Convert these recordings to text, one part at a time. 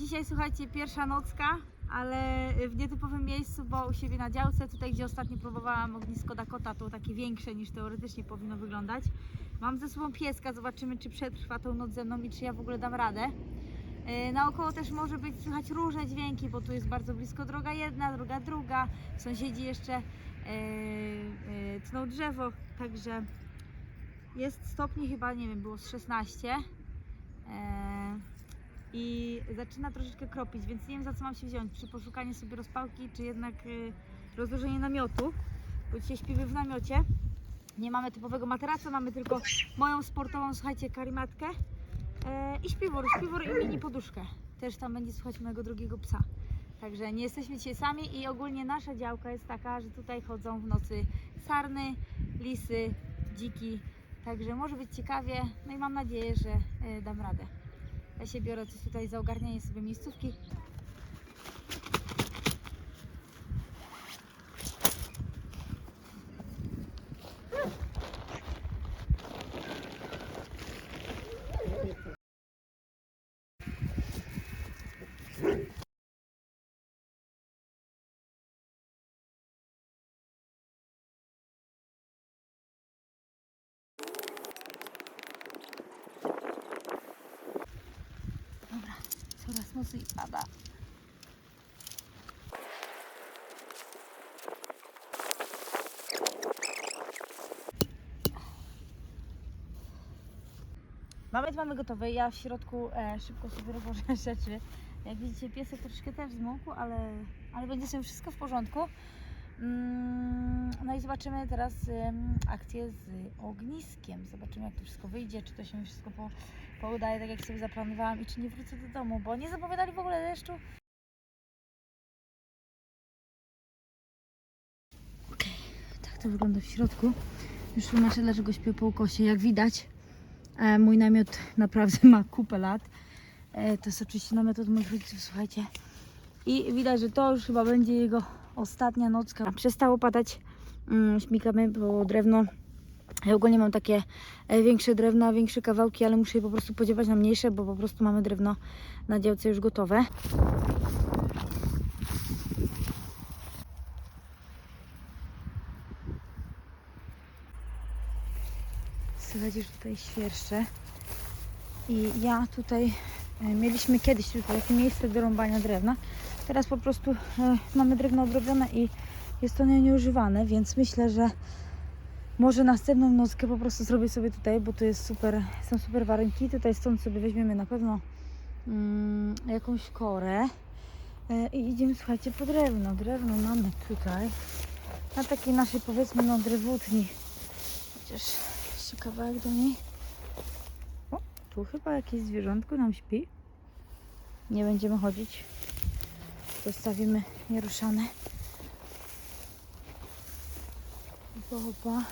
Dzisiaj słuchajcie, pierwsza nocka, ale w nietypowym miejscu, bo u siebie na działce, tutaj gdzie ostatnio próbowałam ognisko Dakota, to takie większe niż teoretycznie powinno wyglądać. Mam ze sobą pieska, zobaczymy czy przetrwa tą noc ze mną i czy ja w ogóle dam radę. Yy, Naokoło też może być słychać różne dźwięki, bo tu jest bardzo blisko droga jedna, droga druga. Sąsiedzi jeszcze yy, tną drzewo, także jest stopni chyba, nie wiem, było z 16. Yy, i zaczyna troszeczkę kropić, więc nie wiem za co mam się wziąć. Czy poszukanie sobie rozpałki, czy jednak y, rozłożenie namiotu. Bo dzisiaj śpimy w namiocie. Nie mamy typowego materaca, mamy tylko moją sportową, słuchajcie, karimatkę e, i śpiwór, śpiwór i mini poduszkę. Też tam będzie słuchać mojego drugiego psa. Także nie jesteśmy dzisiaj sami i ogólnie nasza działka jest taka, że tutaj chodzą w nocy sarny, lisy, dziki. Także może być ciekawie, no i mam nadzieję, że e, dam radę. Ja się biorę coś tutaj za ogarnianie sobie miejscówki. Dobra, coraz mocniej pada. Nawet mamy gotowe. Ja w środku e, szybko sobie rozłożę rzeczy. Jak widzicie, piesek troszkę też zmokł, ale, ale będzie sobie wszystko w porządku. Mm, No i zobaczymy teraz akcję z ogniskiem. Zobaczymy, jak to wszystko wyjdzie, czy to się wszystko po, poudaje tak, jak sobie zaplanowałam i czy nie wrócę do domu, bo nie zapowiadali w ogóle deszczu. Okej, tak to wygląda w środku. Już tłumaczę, dlaczego śpię po ukosie. Jak widać, e, mój namiot naprawdę ma kupę lat. E, to jest oczywiście namiot od moich rodziców, słuchajcie. I widać, że to już chyba będzie jego ostatnia nocka. Przestało padać, mm, bo drewno ja ogólnie mam takie e, większe drewna, większe kawałki, ale muszę je po prostu podziałać na mniejsze, bo po prostu mamy drewno na działce już gotowe. Słychać już tutaj świerszcze. I ja tutaj e, mieliśmy kiedyś tutaj takie miejsce do rąbania drewna. Teraz po prostu e, mamy drewno odrobione i jest ono nieużywane, więc myślę, że może następną nockę po prostu zrobię sobie tutaj, bo tu jest super, są super warunki. Tutaj stąd sobie weźmiemy na pewno mm, jakąś korę e, i idziemy, słuchajcie, po drewno. Drewno mamy tutaj na takiej naszej, powiedzmy, no drewutni. Chociaż jeszcze kawałek do niej. O, tu chyba jakieś zwierzątko nam śpi. Nie będziemy chodzić. Zostawimy nieruszane. Opa, opa.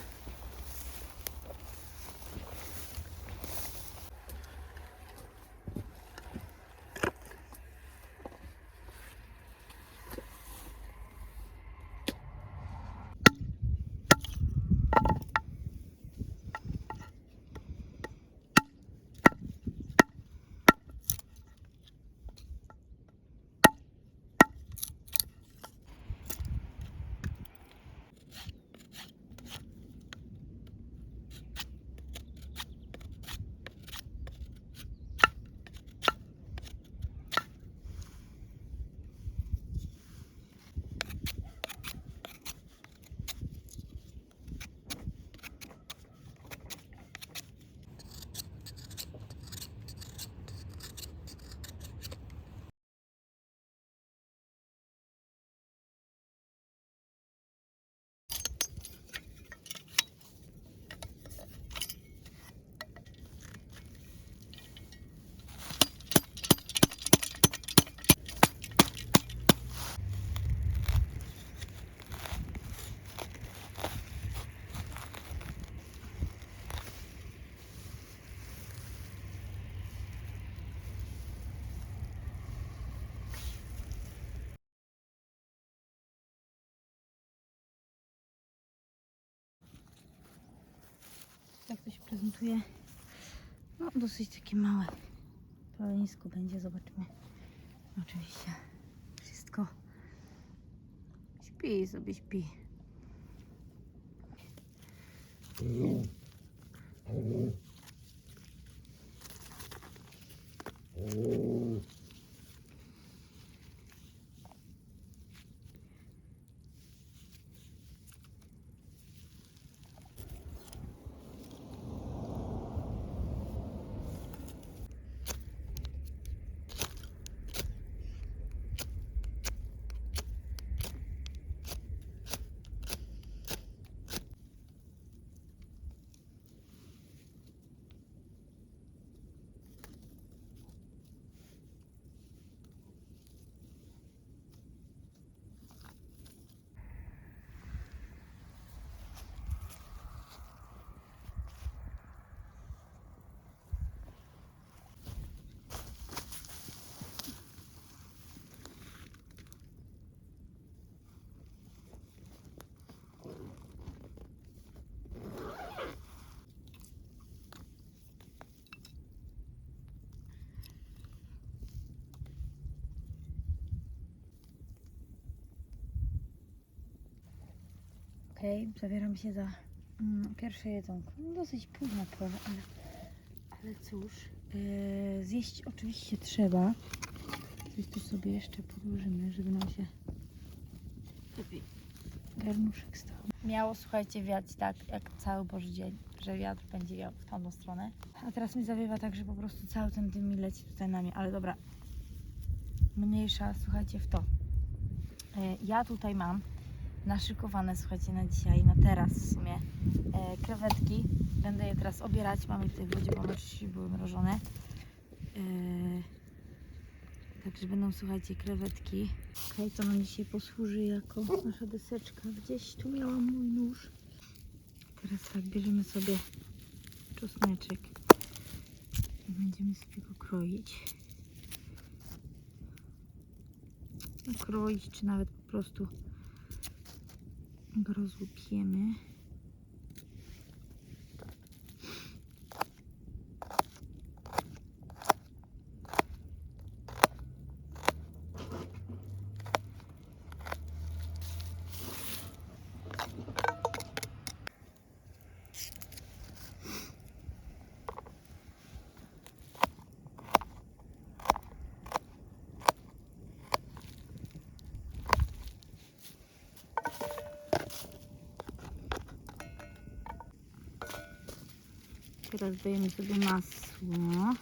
Prezentuje. No, dosyć takie małe. Palenisko będzie, zobaczymy. Oczywiście. Wszystko. Śpi sobie, śpi. Okej, zabieram się za mm, pierwsze jedzonko. No, dosyć późna pora, ale, ale cóż. Yy, zjeść oczywiście trzeba. Coś tu sobie jeszcze podłożymy, żeby nam się lepiej garnuszek stał. Miało, słuchajcie, wiać tak jak cały Boży dzień, że wiatr będzie wiał w tamtą stronę. A teraz mi zawiewa tak, że po prostu cały ten dym mi leci tutaj na mnie. Ale dobra, mniejsza, słuchajcie, w to. Yy, ja tutaj mam naszykowane, słuchajcie, na dzisiaj, na teraz w sumie e, krewetki. Będę je teraz obierać. Mamy tutaj w wodzie, bo oczywiście były mrożone. E, także będą, słuchajcie, krewetki. Okej, to nam dzisiaj posłuży jako nasza deseczka. Gdzieś tu miałam mój nóż. Teraz tak, bierzemy sobie czosneczek i będziemy sobie go kroić. Kroić, czy nawet po prostu go rozłupiemy. Teraz dajemy sobie masło.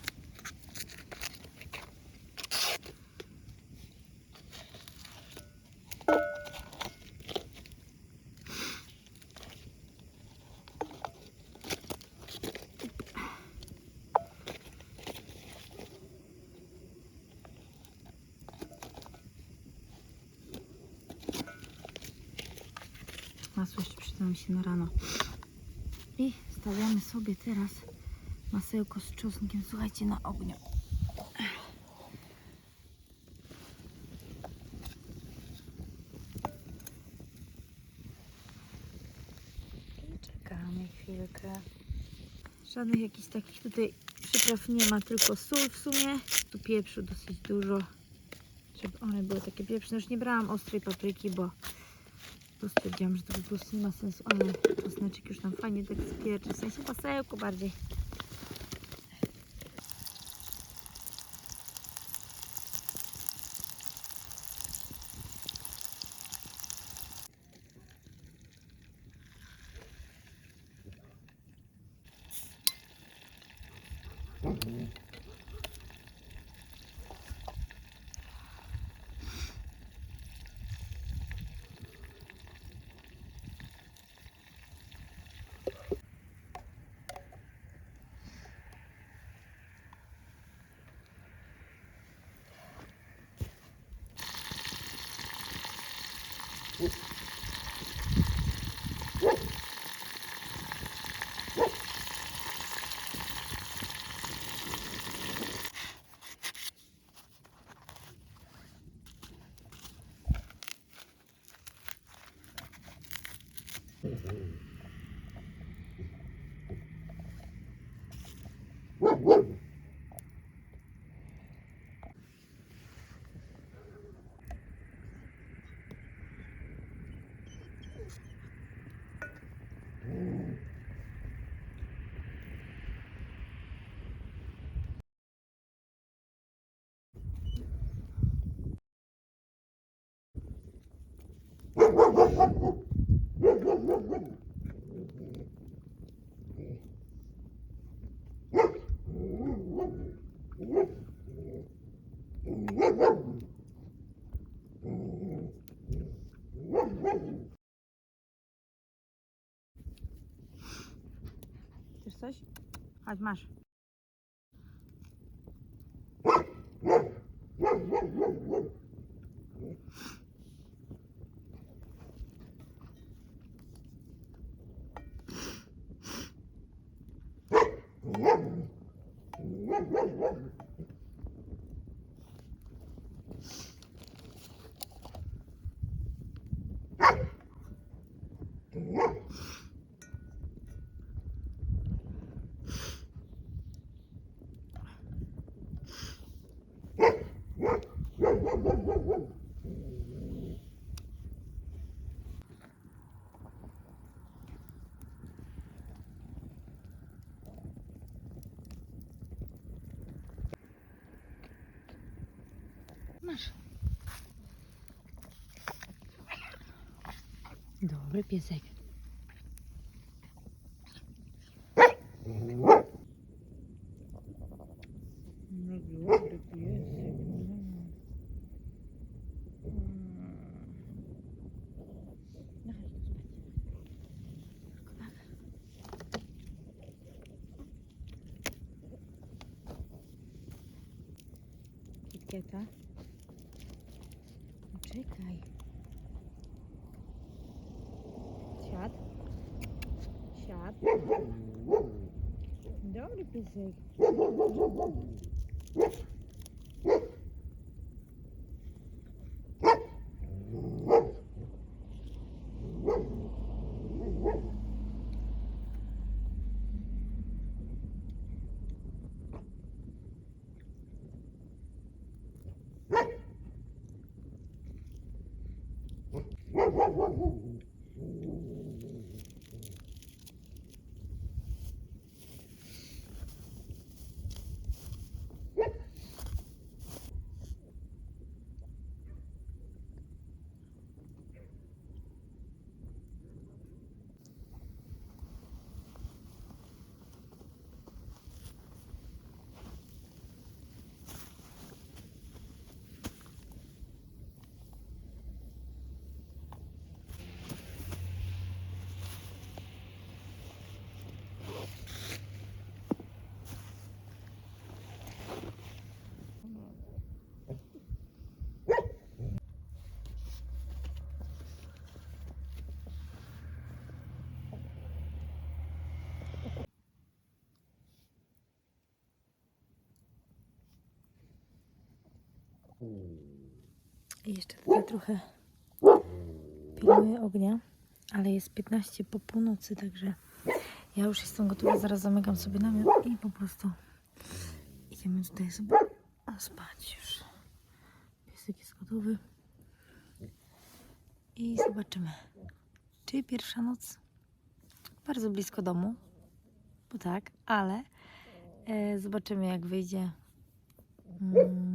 Masło jeszcze przyda mi się na rano. Stawiamy sobie teraz masełko z czosnkiem, słuchajcie, na ogniu. Czekamy chwilkę. Żadnych jakichś takich tutaj przypraw nie ma, tylko sól w sumie. Tu pieprzu dosyć dużo, żeby one były takie pieprzne. Już nie brałam ostrej papryki, bo stwierdziłam, że to po prostu nie ma sensu, ale czosneczek już tam fajnie tak spieczy, w sensie masełko bardziej. Mm-hmm. Coś? Chodź, masz. Dobry piesek. No dobry piesek. No chodź tu spać. Kitkieta. Czekaj. Siad. Siad. Dobry I jeszcze tutaj trochę pilnuję ognia, ale jest 15 po północy, także ja już jestem gotowa, zaraz zamykam sobie namiot i po prostu idziemy tutaj sobie spać już. Piesek jest gotowy i zobaczymy, czy pierwsza noc bardzo blisko domu, bo tak, ale e, zobaczymy jak wyjdzie. Mm,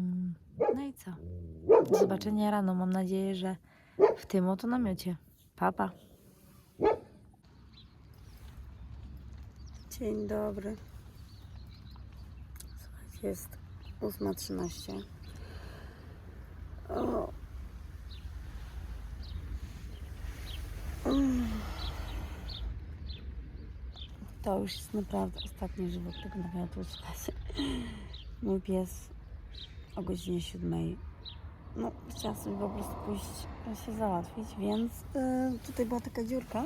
no i co? Do zobaczenia rano. Mam nadzieję, że w tym oto namiocie. Papa. Dzień dobry. Słuchajcie, jest 8.13. O. To już jest naprawdę ostatni żywot tego namiotu. Mój pies o godzinie 7. No, chciała sobie po prostu pójść się załatwić, więc y, tutaj była taka dziurka.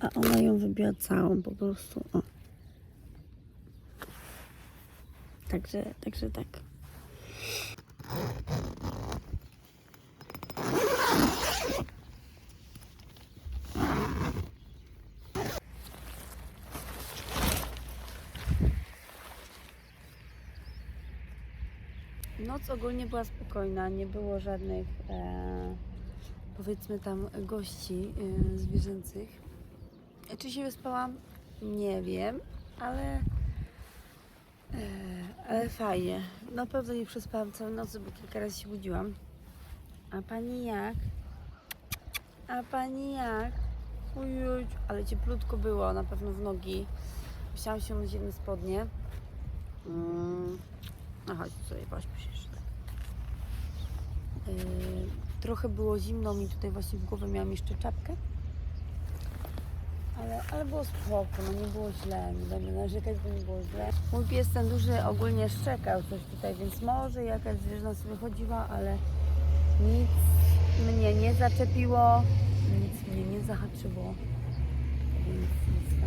A ona ją wybiła całą po prostu. O. Także, także tak. Noc ogólnie była spokojna, nie było żadnych e, powiedzmy tam gości e, zwierzęcych. Czy się wyspałam? Nie wiem, ale, e, ale fajnie. Na pewno nie przespałam całej nocy, bo kilka razy się budziłam. A pani jak? A pani jak? Ujuj, ale cieplutko było, na pewno w nogi. Musiałam się umyć jedne spodnie. Mm. No chodź sobie, pośpiesz jeszcze. Yy, trochę było zimno mi tutaj właśnie w głowę, miałam jeszcze czapkę. Ale, ale było spoko, no nie było źle, nie będę narzekać, bo nie było źle. Mój pies ten duży ogólnie szczekał coś tutaj, więc może jakaś zwierzyna sobie chodziła, ale nic mnie nie zaczepiło, nic mnie nie zahaczyło, więc jest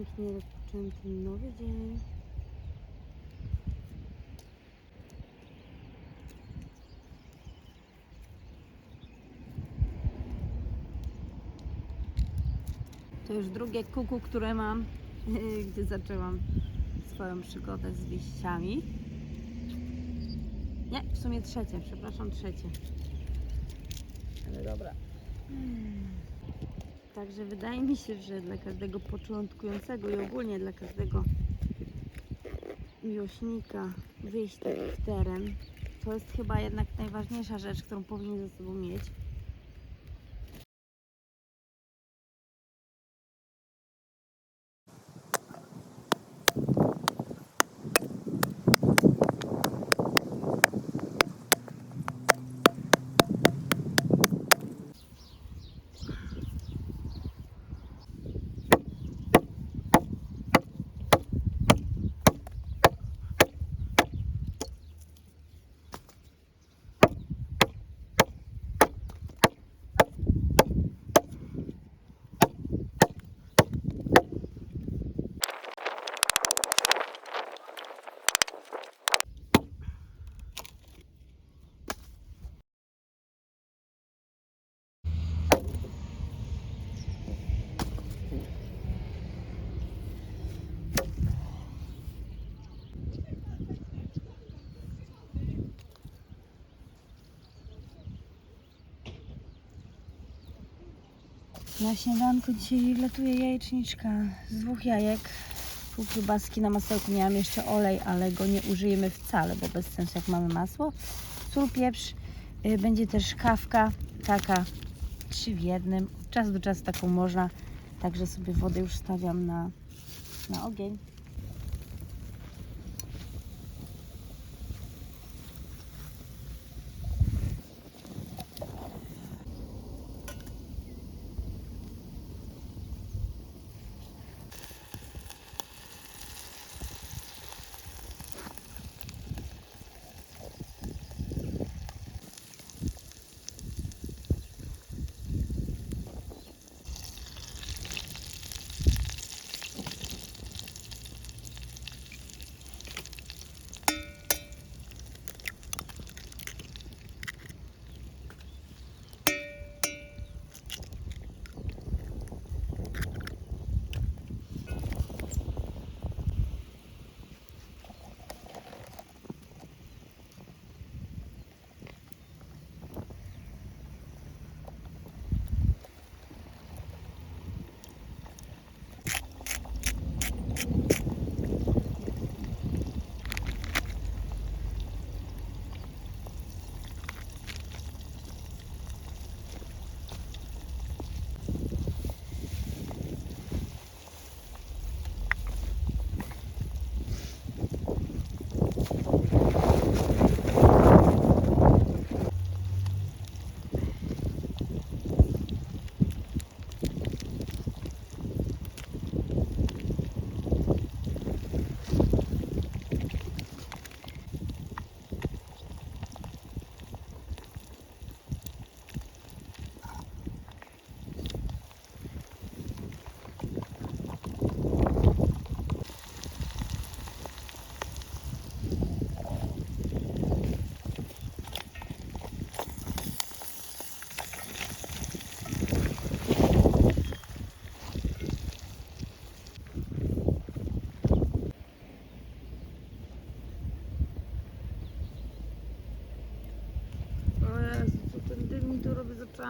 Pięknie rozpoczęty nowy dzień. To już drugie kuku, które mam, gdzie zaczęłam swoją przygodę z liściami. Nie, w sumie trzecie, przepraszam, trzecie. Ale dobra. Także wydaje mi się, że dla każdego początkującego i ogólnie dla każdego miłośnika wyjść w teren, to jest chyba jednak najważniejsza rzecz, którą powinien ze sobą mieć. Na śniadanku dzisiaj latuje jajeczniczka z dwóch jajek. Pół kiełbaski na masełku. Miałam jeszcze olej, ale go nie użyjemy wcale, bo bez sensu jak mamy masło. Sól, pieprz. Y, Będzie też kawka, taka trzy w jednym. Od czasu do czasu taką można. Także sobie wodę już stawiam na, na ogień.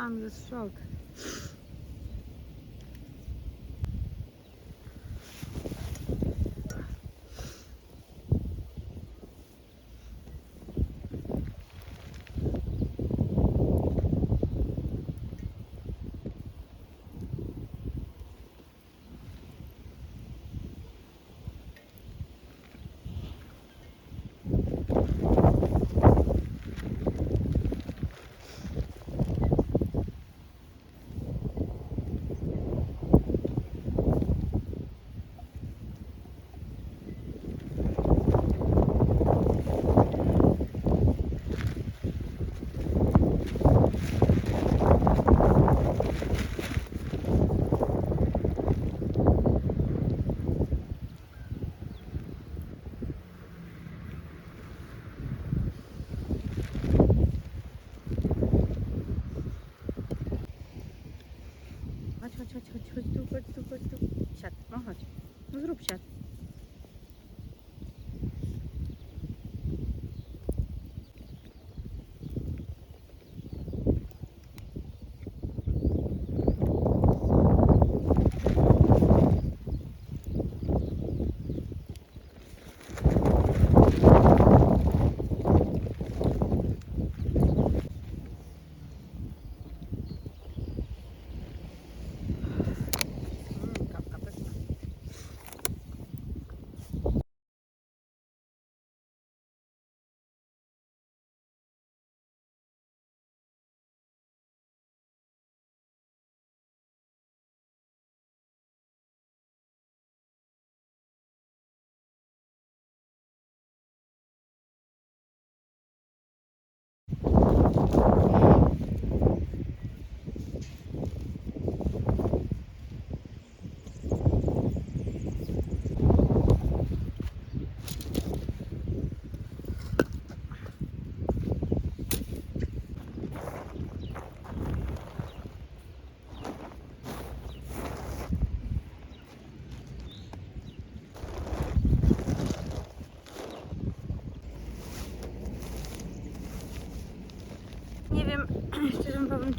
Tam jest szok.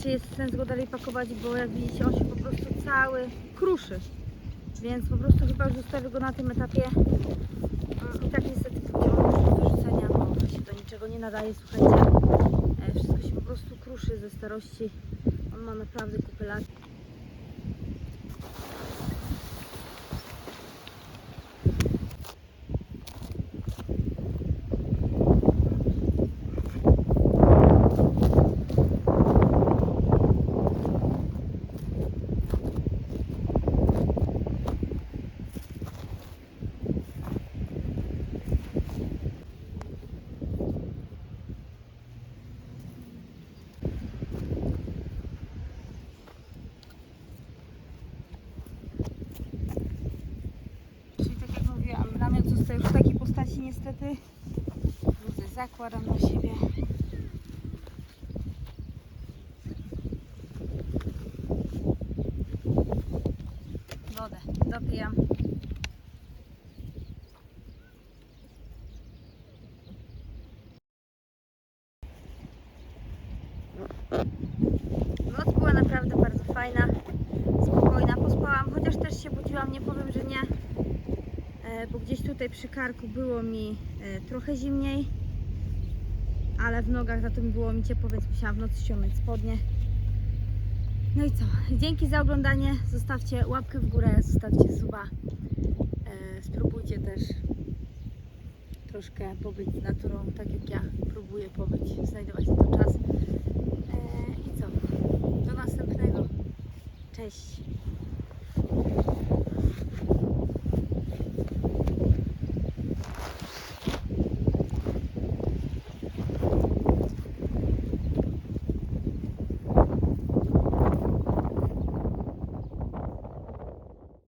Czy jest sens go dalej pakować, bo jak widzicie, on się po prostu cały kruszy. Więc po prostu chyba już zostawię go na tym etapie. I tak niestety pociągnął do wyrzucenia, bo się do niczego nie nadaje, słuchajcie. E, Wszystko się po prostu kruszy ze starości. On ma naprawdę kupę lat. Czyli tak jak mówiłam, namiot zostaje już w takiej postaci niestety. Bluzę zakładam na siebie. Wodę dopijam. Noc była naprawdę bardzo fajna, spokojna. Pospałam, chociaż też się budziłam, nie powiem, że nie e, bo gdzieś tutaj przy karku było mi e, trochę zimniej, ale w nogach za to mi było mi ciepło, więc musiałam w nocy ściągnąć spodnie. No i co? Dzięki za oglądanie. Zostawcie łapkę w górę, zostawcie suba. E, spróbujcie też troszkę pobyć z naturą, tak jak ja próbuję pobyć, znajdować na to czas. E, I co? Do następnego. Cześć.